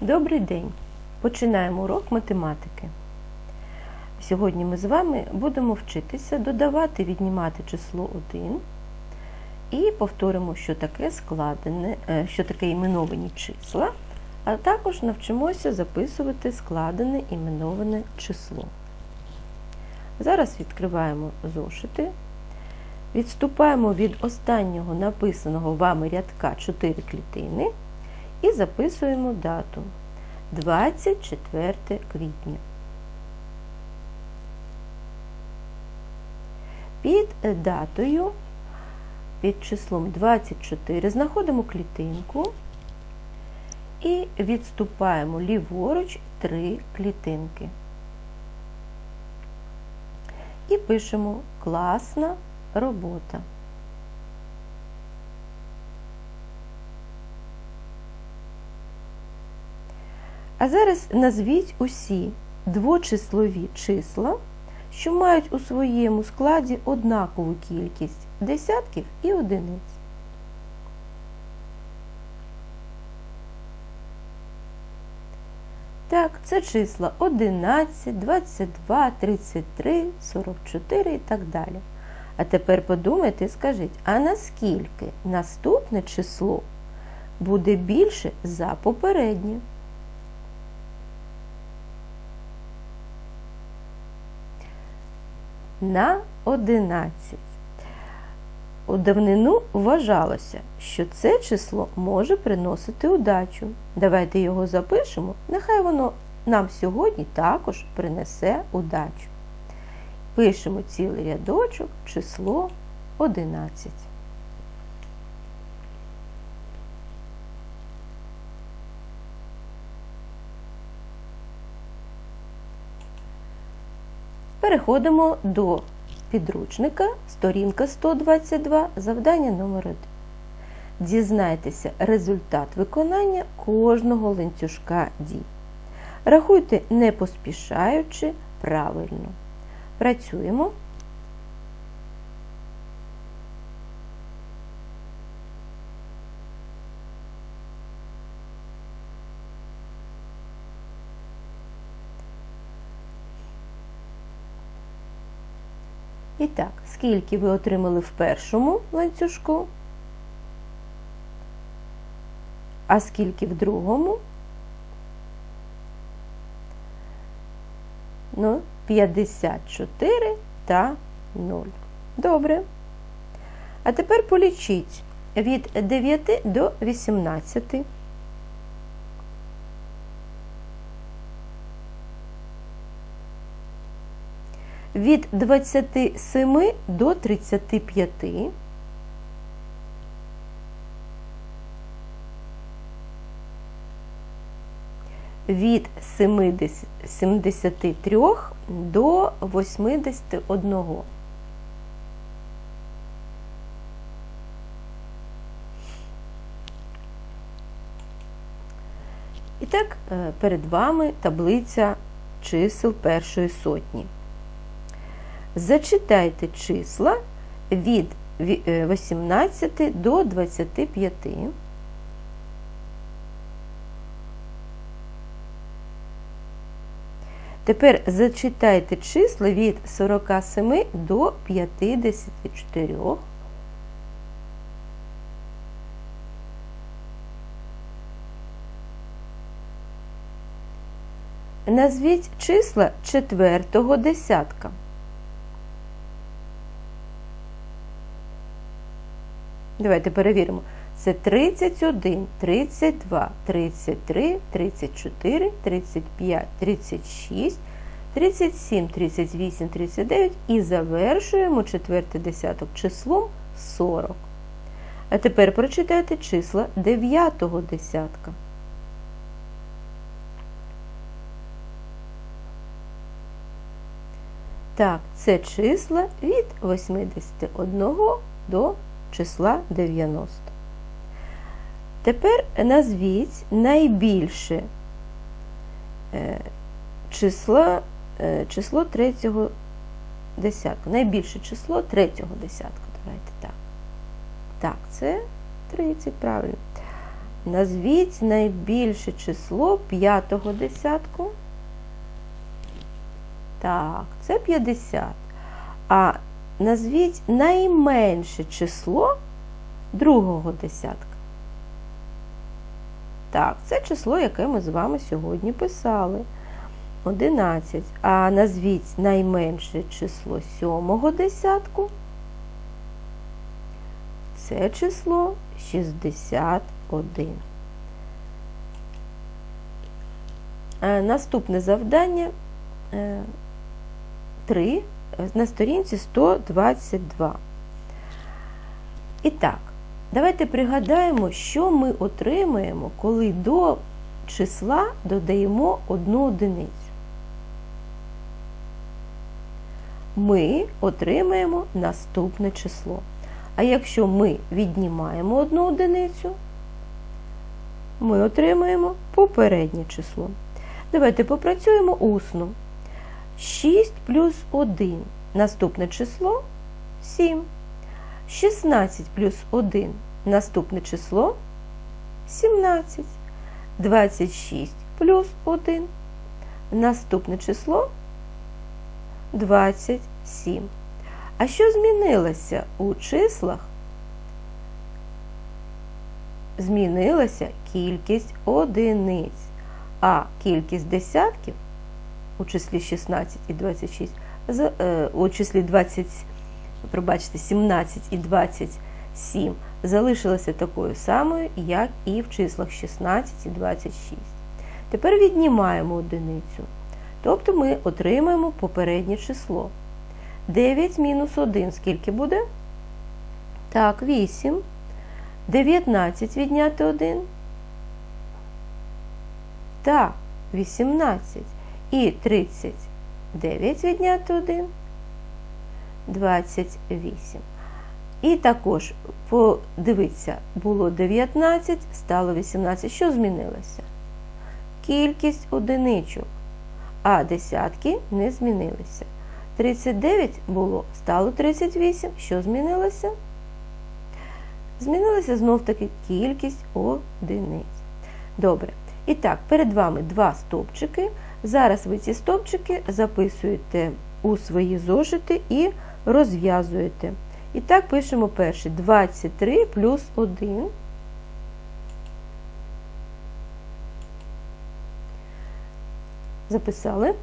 Добрий день! Починаємо урок математики. Сьогодні ми з вами будемо вчитися додавати, віднімати число 1 і повторимо, що таке складене, е, що таке іменовані числа, а також навчимося записувати складене іменоване число. Зараз відкриваємо зошити. Відступаємо від останнього написаного вами рядка 4 клітини і записуємо дату 24 квітня. Під датою, під числом 24 знаходимо клітинку і відступаємо ліворуч 3 клітинки. І пишемо класна робота. А зараз назвіть усі двочислові числа, що мають у своєму складі однакову кількість десятків і одиниць. Так, це числа 11, 22, 33, 44 і так далі. А тепер подумайте і скажіть, а наскільки наступне число буде більше за попереднє? На 11. У давнину вважалося, що це число може приносити удачу. Давайте його запишемо, нехай воно нам сьогодні також принесе удачу. Пишемо цілий рядочок, число 11. Переходимо до підручника, сторінка 122, завдання номер 1. Дізнайтеся результат виконання кожного ланцюжка дій. Рахуйте не поспішаючи правильно. Працюємо. І так, скільки ви отримали в першому ланцюжку, а скільки в другому? Ну, 54 та 0. Добре. А тепер полічіть від 9 до 18. Від 27 до 35. Від 70, 73 до 81. І так, е, перед вами таблиця чисел першої сотні. Зачитайте числа від 18 до 25. Тепер зачитайте числа від 47 до 54. Назвіть числа четвертого десятка. Давайте перевіримо. Це 31, 32, 33, 34, 35, 36, 37, 38, 39 і завершуємо четвертий десяток числом 40. А тепер прочитайте числа дев'ятого десятка. Так, це числа від 81 до числа 90. Тепер назвіть найбільше е, числа, е, число третього десятка. Найбільше число третього десятка. Давайте так. Так, це 30, правильно. Назвіть найбільше число п'ятого десятку. Так, це 50. А назвіть найменше число другого десятка. Так, це число, яке ми з вами сьогодні писали. 11. А назвіть найменше число сьомого десятку. Це число 61. Е, Наступне завдання 3 на сторінці 122. І так, давайте пригадаємо, що ми отримаємо, коли до числа додаємо одну одиницю. Ми отримаємо наступне число. А якщо ми віднімаємо одну одиницю, ми отримаємо попереднє число. Давайте попрацюємо усно. 6 плюс 1. Наступне число 7. 16 плюс 1. Наступне число 17. 26 плюс 1. Наступне число 27. А що змінилося у числах? Змінилася кількість одиниць, а кількість десятків у числі 16 і 26, з- е, у числі 20, пробачте, 17 і 27 залишилася такою самою, як і в числах 16 і 26. Тепер віднімаємо одиницю. Тобто ми отримаємо попереднє число. 9 мінус 1 скільки буде? Так, 8. 19 відняти 1. Так, 18. І 39 відняти 1. 28. І також подивіться, було 19, стало 18. Що змінилося? Кількість одиничок, а десятки не змінилися. 39 було, стало 38. Що змінилося? Змінилася знов-таки кількість одиниць. Добре. І так, перед вами два стовпчики. Зараз ви ці стовпчики записуєте у свої зошити і розв'язуєте. І так пишемо перший 23 плюс 1. Записали.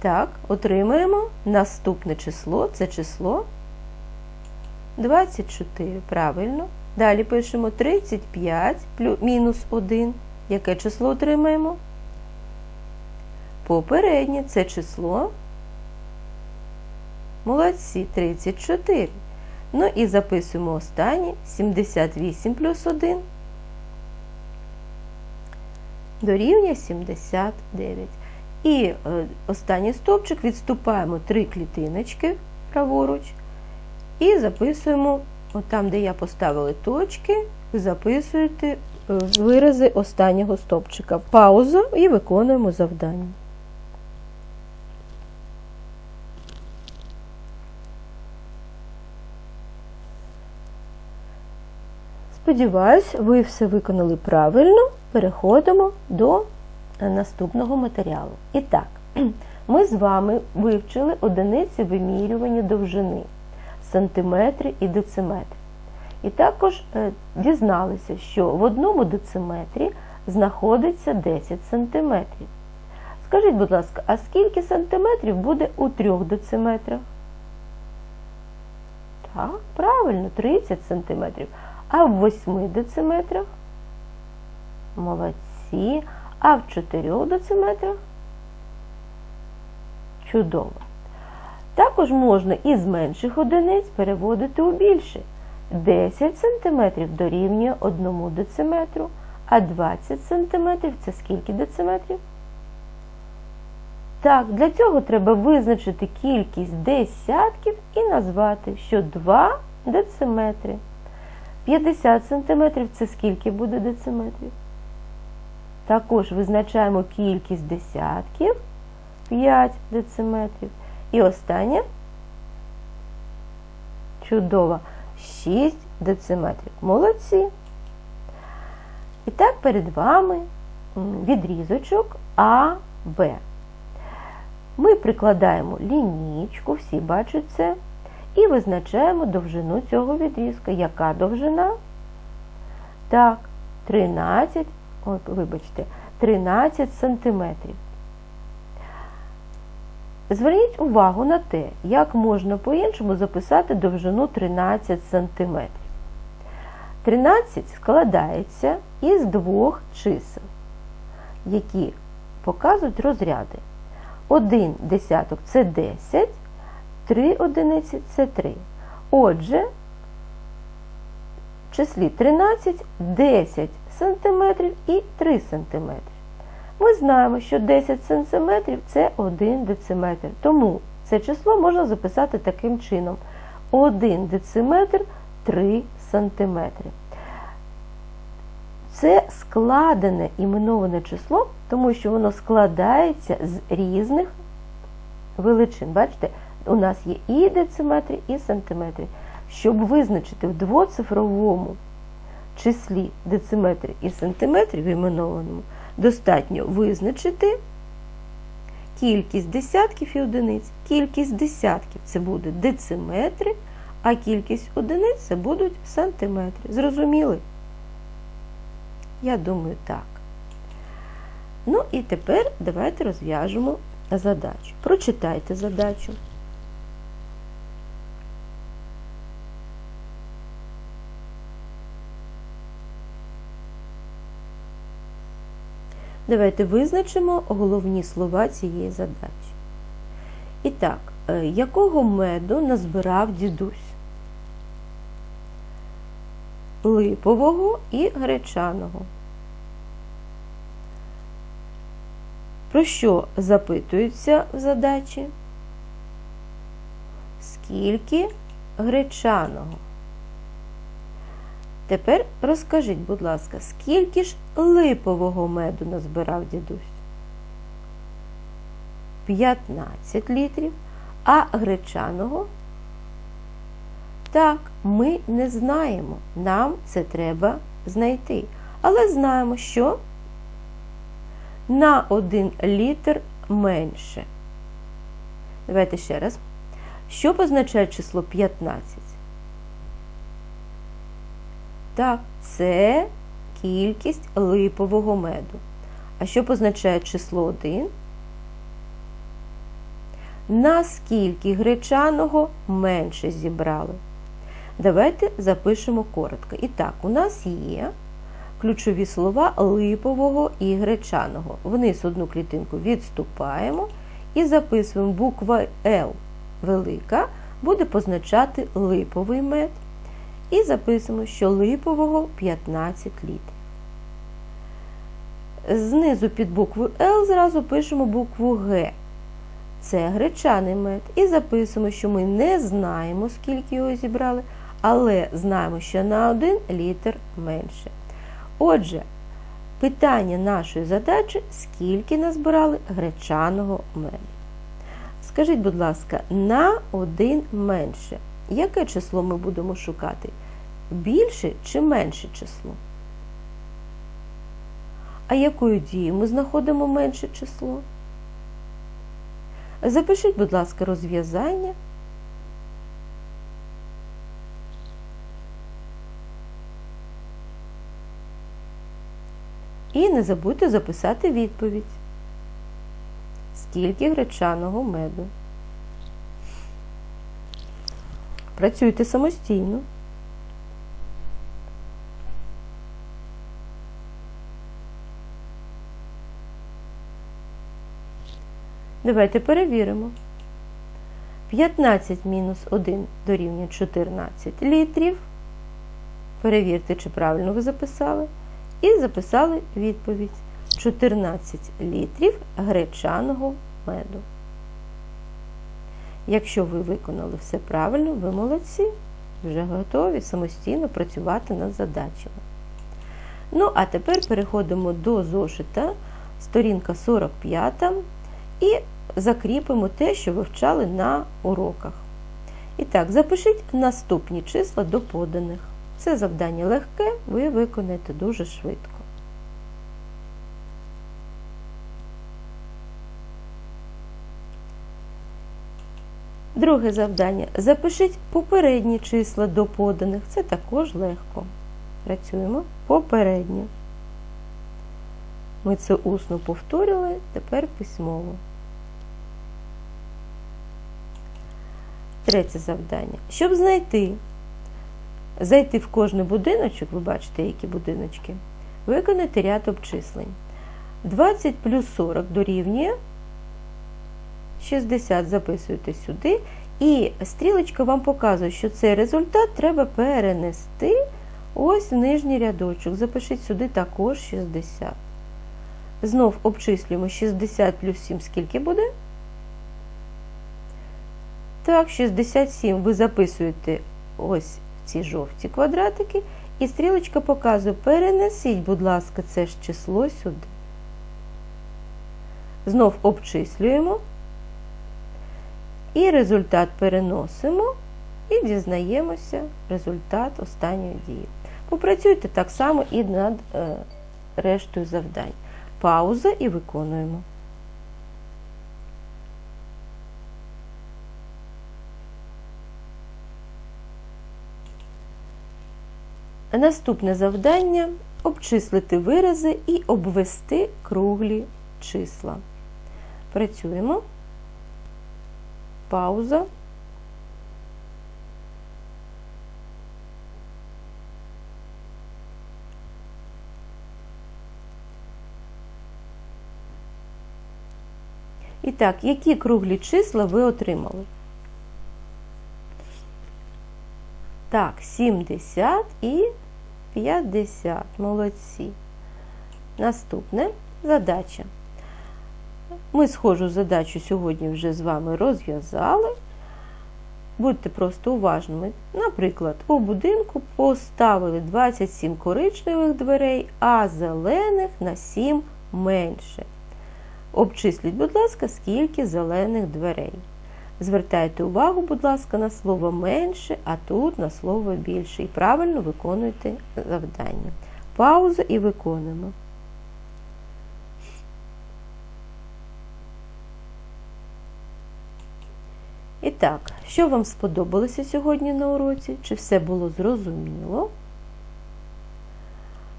Так, отримаємо наступне число. Це число 24. Правильно. Далі пишемо 35 плюс, мінус 1. Яке число отримаємо? Попереднє це число. Молодці, 34. Ну і записуємо останнє 78 плюс 1. Дорівнює 79. І е, останній стовпчик відступаємо 3 клітиночки праворуч. І записуємо, от там, де я поставила точки, ви записуєте е, вирази останнього стовпчика. Пауза і виконуємо завдання. Сподіваюсь, ви все виконали правильно. Переходимо до наступного матеріалу. І так, ми з вами вивчили одиниці вимірювання довжини сантиметри і дециметри. І також е, дізналися, що в одному дециметрі знаходиться 10 сантиметрів. Скажіть, будь ласка, а скільки сантиметрів буде у трьох дециметрах? Так, правильно, 30 сантиметрів. А в 8 дециметрах? Молодці. А в 4 дециметрах? Чудово. Також можна із менших одиниць переводити у більше. 10 см дорівнює 1 дециметру, а 20 см це скільки дециметрів? Так, для цього треба визначити кількість десятків і назвати, що 2 дециметри. 50 см це скільки буде дециметрів? Також визначаємо кількість десятків 5 дециметрів. І останнє чудово 6 дециметрів. Молодці. І так перед вами відрізочок А, Б. Ми прикладаємо лінійку, всі бачать це, і визначаємо довжину цього відрізка. Яка довжина? Так, 13, ой, вибачте, 13 сантиметрів. Зверніть увагу на те, як можна по-іншому записати довжину 13 см. 13 складається із двох чисел, які показують розряди. 1 десяток це 10, 3 одиниці це 3. Отже, в числі 13 10 см і 3 см. Ми знаємо, що 10 см це 1 дециметр. Тому це число можна записати таким чином: 1 дециметр 3 см. Це складене іменоване число, тому що воно складається з різних величин. Бачите, у нас є і дециметри, і сантиметри. Щоб визначити в двоцифровому числі дециметри і сантиметрів іменованому, достатньо визначити кількість десятків і одиниць. Кількість десятків це буде дециметри, а кількість одиниць це будуть сантиметри. Зрозуміли? Я думаю, так. Ну і тепер давайте розв'яжемо задачу. Прочитайте задачу. Давайте визначимо головні слова цієї задачі. І так, е, якого меду назбирав дідусь? Липового і гречаного. Про що запитуються в задачі? Скільки гречаного? Тепер розкажіть, будь ласка, скільки ж липового меду назбирав дідусь? 15 літрів, а гречаного? Так, ми не знаємо. Нам це треба знайти. Але знаємо, що на 1 літр менше. Давайте ще раз. Що позначає число 15? Так, це кількість липового меду. А що позначає число 1? Наскільки гречаного менше зібрали? Давайте запишемо коротко. І так, у нас є ключові слова липового і гречаного. Вниз одну клітинку відступаємо і записуємо буква Л велика, буде позначати липовий мед. І записуємо, що липового 15 літрів. Знизу під буквою Л зразу пишемо букву Г. Це гречаний мед. І записуємо, що ми не знаємо, скільки його зібрали, але знаємо, що на 1 літр менше. Отже, питання нашої задачі, скільки назбирали гречаного меду. Скажіть, будь ласка, на 1 менше. Яке число ми будемо шукати? Більше чи менше число? А якою дією ми знаходимо менше число? Запишіть, будь ласка, розв'язання. І не забудьте записати відповідь. Скільки гречаного меду? Працюйте самостійно. Давайте перевіримо. 15 мінус 1 дорівнює 14 літрів. Перевірте, чи правильно ви записали. І записали відповідь: 14 літрів гречаного меду. Якщо ви виконали все правильно, ви молодці, вже готові самостійно працювати над задачами. Ну, а тепер переходимо до зошита, сторінка 45, і закріпимо те, що вивчали на уроках. І так, запишіть наступні числа до поданих. Це завдання легке, ви виконаєте дуже швидко. Друге завдання. Запишіть попередні числа до поданих. Це також легко. Працюємо попередньо. Ми це усно повторили, тепер письмово. Третє завдання. Щоб знайти, зайти в кожний будиночок, ви бачите, які будиночки, виконати ряд обчислень. 20 плюс 40 дорівнює 60 записуєте сюди. І стрілочка вам показує, що цей результат треба перенести ось в нижній рядочок. Запишіть сюди також 60. Знов обчислюємо 60 плюс 7, скільки буде? Так, 67 ви записуєте ось ці жовті квадратики, і стрілочка показує, перенесіть, будь ласка, це ж число сюди. Знов обчислюємо. І результат переносимо і дізнаємося результат останньої дії. Попрацюйте так само і над е, рештою завдань. Пауза і виконуємо. Наступне завдання обчислити вирази і обвести круглі числа. Працюємо. Пауза. І так, які круглі числа ви отримали? Так, 70 і 50. Молодці. Наступне задача. Ми схожу задачу сьогодні вже з вами розв'язали. Будьте просто уважними. Наприклад, у будинку поставили 27 коричневих дверей, а зелених на 7 менше. Обчисліть, будь ласка, скільки зелених дверей. Звертайте увагу, будь ласка, на слово менше, а тут на слово більше. І правильно виконуйте завдання. Пауза і виконуємо. І так, що вам сподобалося сьогодні на уроці? Чи все було зрозуміло?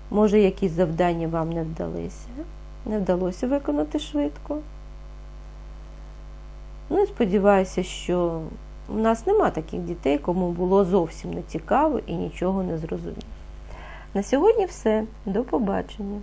Може, якісь завдання вам не вдалися? Не вдалося виконати швидко? Ну і сподіваюся, що в нас нема таких дітей, кому було зовсім не цікаво і нічого не зрозуміло. На сьогодні все. До побачення!